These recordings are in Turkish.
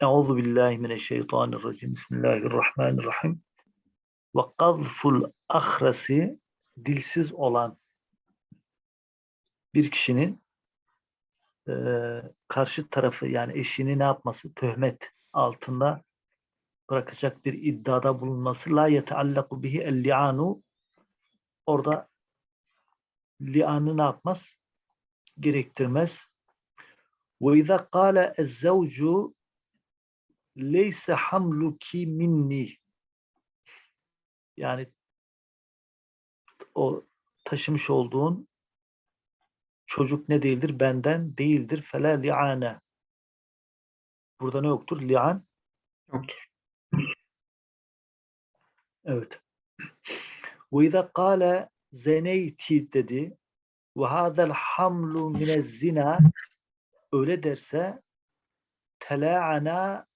Euzu billahi mineşşeytanirracim. Bismillahirrahmanirrahim. Ve gazful ahrasi dilsiz olan bir kişinin eee, karşı tarafı yani eşini ne yapması? Töhmet altında bırakacak bir iddiada bulunması. La yeteallaku bihi el-li'anu orada li'anı ne yapmaz? Gerektirmez. Ve izâ kâle ez-zavcu leyse hamluki minni yani o taşımış olduğun çocuk ne değildir? Benden değildir. Fela li'ane. Burada ne yoktur? Li'an. Yoktur. Evet. Ve izâ kâle zeneyti dedi ve hâzel hamlu minez zina öyle derse telâana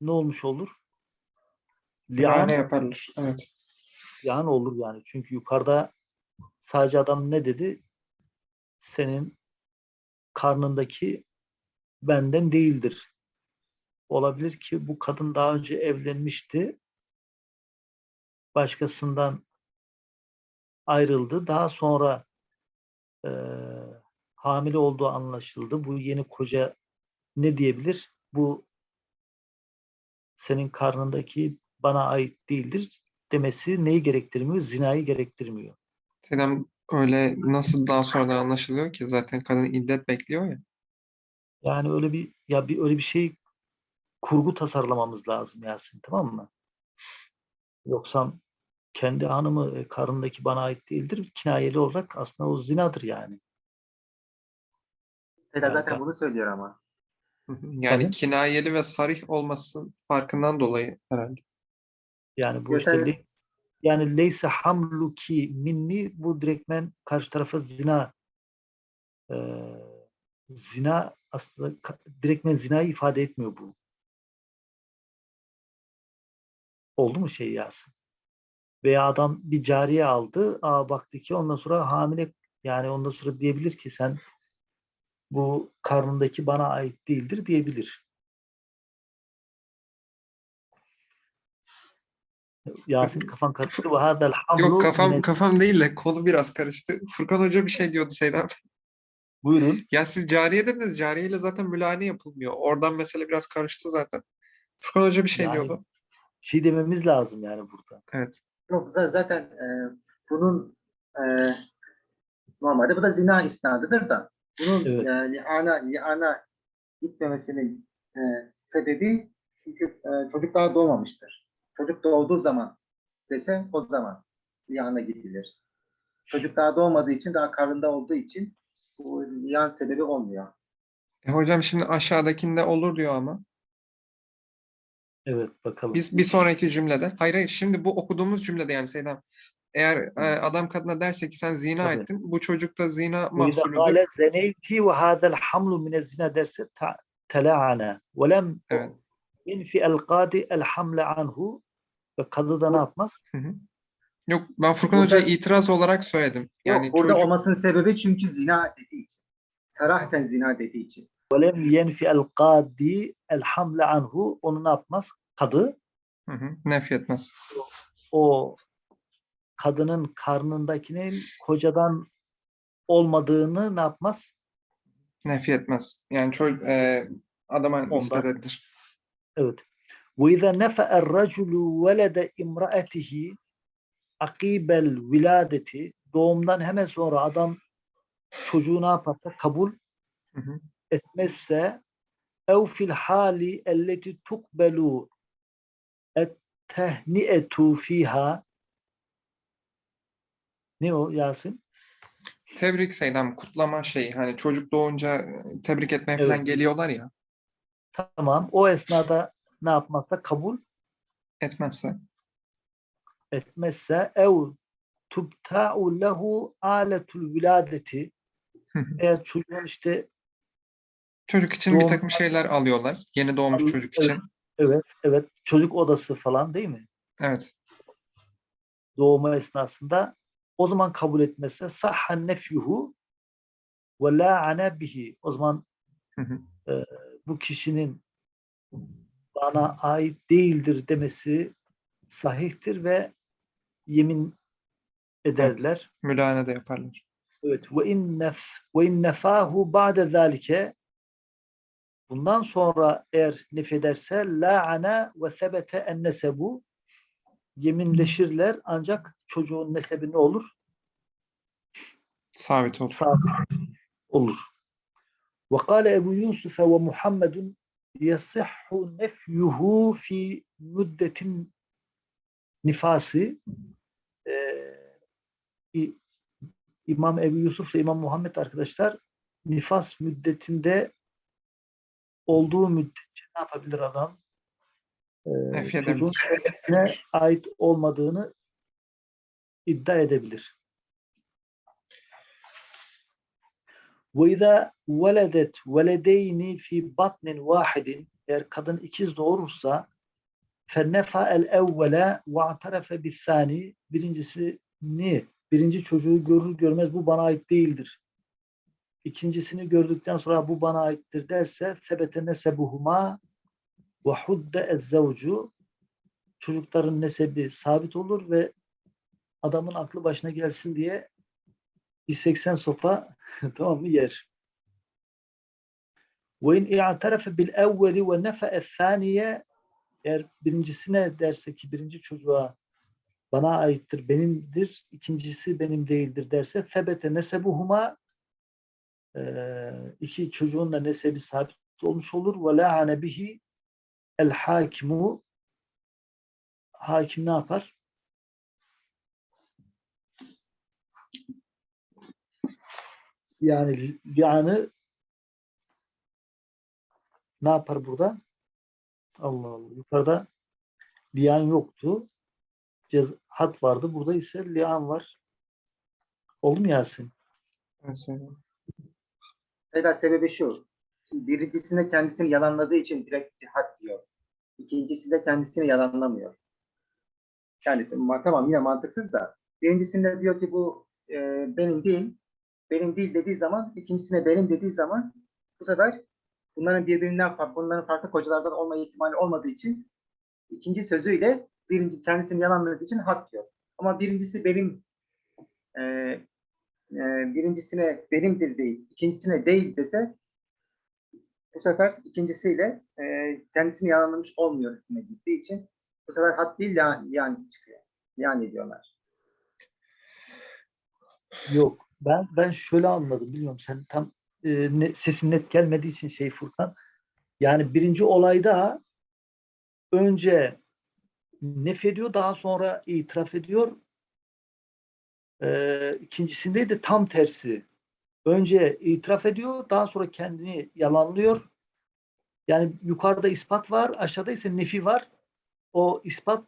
ne olmuş olur? Liane yaparlar. Evet. Li'an olur yani. Çünkü yukarıda sadece adam ne dedi? Senin karnındaki benden değildir. Olabilir ki bu kadın daha önce evlenmişti. Başkasından ayrıldı. Daha sonra eee, hamile olduğu anlaşıldı. Bu yeni koca ne diyebilir? Bu senin karnındaki bana ait değildir demesi neyi gerektirmiyor? Zinayı gerektirmiyor. Selam öyle nasıl daha sonradan anlaşılıyor ki zaten kadın iddet bekliyor ya. Yani öyle bir ya bir öyle bir şey kurgu tasarlamamız lazım Yasin tamam mı? Yoksa kendi hanımı e, karnındaki bana ait değildir. Kinayeli olarak aslında o zinadır yani. Seda Yani zaten ka- bunu söylüyor ama. Yani Tabii. kinayeli ve sarih olması farkından dolayı herhalde. Yani bu işte le- yani leyse hamluki minni bu direktmen karşı tarafa zina e, zina aslında direktmen zinayı ifade etmiyor bu. Oldu mu şey Yasin? Veya adam bir cariye aldı, aa baktı ki ondan sonra hamile yani ondan sonra diyebilir ki sen bu karnındaki bana ait değildir diyebilir. Yasin kafan karıştı ve hadel hamlu Yok kafam mine- kafam değil de kolu biraz karıştı. Furkan Hoca bir şey diyordu Seydam. buyurun. Ya siz cariye dediniz. Cariyeyle zaten mülane yapılmıyor. Oradan mesele biraz karıştı zaten. Furkan Hoca bir şey Yani- diyordu. şey dememiz lazım yani burada. Evet. Yok za- zaten e, bunun e, normalde bu da zina isnadıdır da bunun Evet. e, liana, liana gitmemesinin e, sebebi çünkü e, çocuk daha doğmamıştır. Çocuk doğduğu zaman dese o zaman liana gidilir. Çocuk daha doğmadığı için daha karnında olduğu için bu liyan sebebi olmuyor. E hocam şimdi aşağıdakinde olur diyor ama. Evet bakalım. Biz bir sonraki cümlede. Hayır hayır şimdi bu okuduğumuz cümlede yani Seydam. Eğer e, adam kadına derse ki sen zina Tabii. ettin. Bu çocuk da zina mahsulüdür. zeneyti ve hâzel hamlu mine zina derse telâane ve lem Evet. yenfi el kâdi el hamle anhu ve kadı da ne yapmaz? Yok ben Furkan Hoca'ya itiraz olarak söyledim. Yani Yok burada çocuk olmasının sebebi çünkü zina dediği için. Sarahaten zina dediği için. El kâdi el hamle anhu onu ne yapmaz? Kadı Hı hı, nef etmez. o kadının karnındakinin kocadan olmadığını ne yapmaz? Nef etmez. Yani çocuk e, adama nispet Ondan. edilir. Evet. وَإِذَا نَفَأَ الرَّجُلُ وَلَدَ اِمْرَأَتِهِ akibel viladeti doğumdan hemen sonra adam çocuğu ne yaparsa kabul Hı hı. etmezse ev fil hali elleti tukbelu et tehniyetu fiha ne o Yasin? Tebrik Seydam kutlama şeyi hani çocuk doğunca e, tebrik etmeye Evet. falan geliyorlar ya Tamam. O esnada ne yapmazsa kabul etmezse. etmezse ev tubta'u lehu aletul viladeti eğer çocuğun işte Çocuk için bir Doğum- takım şeyler alıyorlar. Yeni doğmuş Al- çocuk evet. için. evet evet çocuk odası falan değil mi? Evet. Doğumu esnasında o zaman kabul etmezse sahhan nefyuhu ve la ana bihi. O zaman Hı hı. bu kişinin bana ait değildir demesi sahihtir ve yemin ederler. Mülahane de yaparlar. Evet. Ve in nef ve in nefahu ba'de zalike bundan sonra eğer nefederse la'ana ve sebete en nesebu yeminleşirler ancak çocuğun nesebi ne olur? Sabit olur. sabit olur. Ve kâle Ebu Yusuf ve Muhammedun yasihhu nefyuhu fi müddetin nifası Ee, İmam Ebu Yusuf ile İmam Muhammed arkadaşlar nifas müddetinde olduğu müddetçe ne yapabilir adam? Ee, Nefy çocuğun edebilir. kendisine ait olmadığını iddia edebilir. وَاِذَا وَلَدَتْ وَلَدَيْنِ فِي بَطْنٍ وَاحِدٍ Eğer kadın ikiz doğurursa فَنَّفَا الْاَوَّلَ وَاَعْتَرَفَ بِالثَّانِ Birincisini, birinci çocuğu görür görmez bu bana ait değildir. İkincisini gördükten sonra bu bana aittir derse sebete nesebuhuma ve hudde ezzevcu çocukların nesebi sabit olur ve adamın aklı başına gelsin diye 180 sopa tamam mı yer. Ve in i'tarafe bil evveli ve nefe'e thaniye eğer birincisine derse ki birinci çocuğa bana aittir, benimdir, ikincisi benim değildir derse febete nesebuhuma eee, iki çocuğun da nesebi sabit olmuş olur ve la'ane bihi el hakimu hakim ne yapar? Yani lianı ne yapar burada? Allah Allah. Yukarıda lian yoktu. Cez hat vardı. Burada ise lian var. Oldu mu Yasin? Mesela. Mesela sebebi şu. Birincisinde kendisini yalanladığı için direkt cihat diyor. İkincisinde kendisini yalanlamıyor. Yani ma- tamam yine mantıksız da. Birincisinde diyor ki bu e, benim değil. Benim değil dediği zaman ikincisine benim dediği zaman bu sefer bunların birbirinden farklı, bunların farklı kocalardan olma ihtimali olmadığı için ikinci sözüyle birinci kendisini yalanladığı için hak diyor. Ama birincisi benim e, e, birincisine benimdir değil, ikincisine değil dese bu sefer ikincisiyle e, kendisini yalanlamış olmuyor hükmüne gittiği için bu sefer had değil yani, yani çıkıyor. Yani diyorlar. Yok. Ben ben şöyle anladım. Bilmiyorum sen tam e, ne, sesin net gelmediği için şey Furkan. Yani birinci olayda önce nefediyor daha sonra itiraf ediyor. E, ikincisinde de tam tersi. Önce itiraf ediyor daha sonra kendini yalanlıyor. Yani yukarıda ispat var aşağıda ise nefi var. O ispat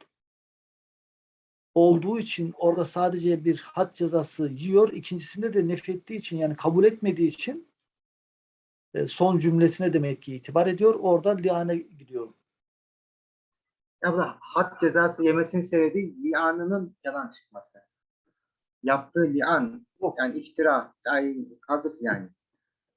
olduğu için orada sadece bir had cezası yiyor. İkincisinde de nefrettiği için yani kabul etmediği için e, son cümlesine demek ki itibar ediyor. Oradan liane gidiyor. Da had cezası yemesinin sebebi lianının yalan çıkması. Yaptığı lian yani iftira, yani kazık yani.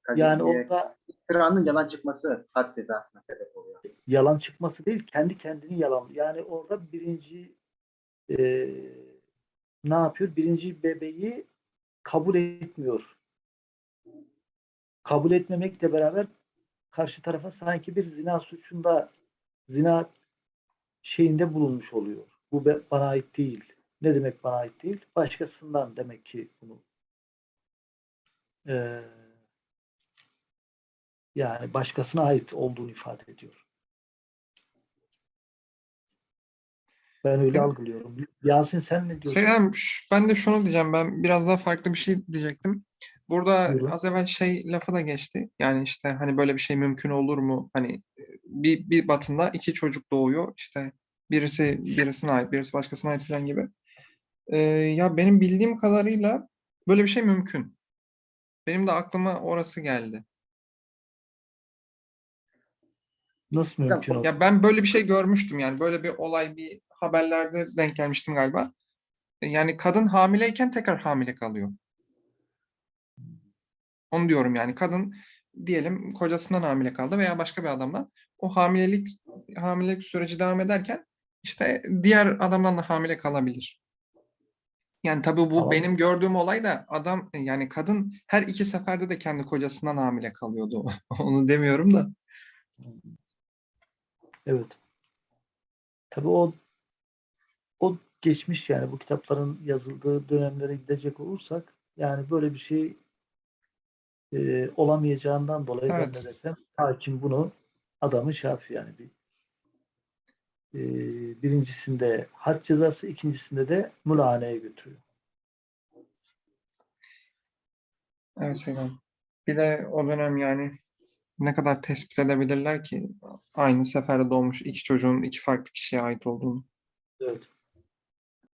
Kadir Yani orada iftiranın yalan çıkması had cezasına sebep oluyor. yalan çıkması değil, kendi kendini yalan. Yani orada birinci e, ne yapıyor? Birinci bebeği kabul etmiyor. Kabul etmemekle beraber karşı tarafa sanki bir zina suçunda zina şeyinde bulunmuş oluyor. Bu bana ait değil. Ne demek bana ait değil? Başkasından demek ki bunu e, yani başkasına ait olduğunu ifade ediyor. Ben öyle Sen- algılıyorum. Yasin sen ne diyorsun? Selam, ben de şunu diyeceğim. Ben biraz daha farklı bir şey diyecektim. Burada Buyurun. az evvel şey lafı da geçti. Yani işte hani böyle bir şey mümkün olur mu? Hani bir, bir batında iki çocuk doğuyor. İşte birisi birisine ait, birisi başkasına ait falan gibi. Ee, ya benim bildiğim kadarıyla böyle bir şey mümkün. Benim de aklıma orası geldi. Nasıl mümkün olur? Ya ben böyle bir şey görmüştüm yani böyle bir olay bir haberlerde denk gelmiştim galiba. E, Yani kadın hamileyken tekrar hamile kalıyor. Onu diyorum yani kadın diyelim kocasından hamile kaldı veya başka bir adamdan. O hamilelik hamilelik süreci devam ederken işte diğer adamdan da hamile kalabilir. Yani tabii bu Tamam. benim gördüğüm olay da adam yani kadın her iki seferde de kendi kocasından hamile kalıyordu. Onu demiyorum da. Evet. Tabii o o geçmiş yani bu kitapların yazıldığı dönemlere gidecek olursak yani böyle bir şey e, olamayacağından dolayı ben Evet. ne desem hakim bunu adamı şey yapıyor yani bir e, birincisinde had cezası ikincisinde de mülahaneye götürüyor. Evet Selam. Bir de o dönem yani ne kadar tespit edebilirler ki aynı seferde doğmuş iki çocuğun iki farklı kişiye ait olduğunu. Evet.